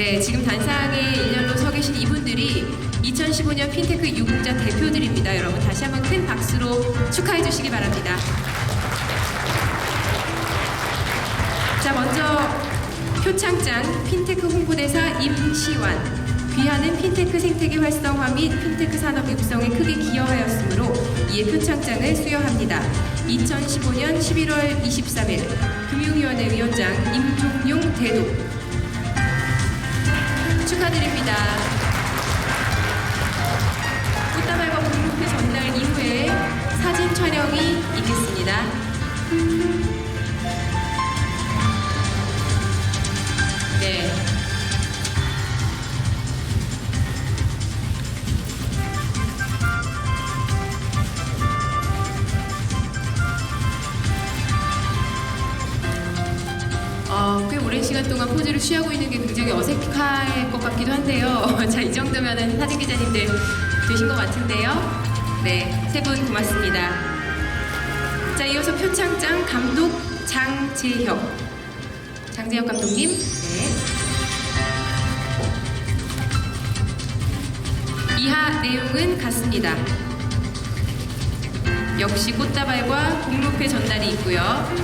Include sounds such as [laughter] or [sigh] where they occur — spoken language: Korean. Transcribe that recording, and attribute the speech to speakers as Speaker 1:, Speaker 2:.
Speaker 1: 네, 지금 단상에 일렬로 서 계신 이분들이 2015년 핀테크 유공자 대표들입니다. 여러분 다시 한번 큰 박수로 축하해 주시기 바랍니다. 자, 먼저 표창장 핀테크 홍보대사 임시완. 귀하는 핀테크 생태계 활성화 및 핀테크 산업 육성에 크게 기여하였으므로 이에 표창장을 수여합니다. 2015년 11월 23일 금융위원회 위원장 임종용 대독 축하드립니다. 꽃다발과 공목회 전날 이후에 사진 촬영이 있겠습니다. 네. 어, 꽤 오랜 시간 동안 포즈를 취하고 있는 게 굉장히 어색할 것 같기도 한데요. [laughs] 자, 이 정도면은 사진 기자님들 되신 것 같은데요. 네, 세 분 고맙습니다. 자, 이어서 표창장 감독 장재혁. 장재혁 감독님. 네. 이하 내용은 같습니다. 역시 꽃다발과 공로패 전달이 있고요.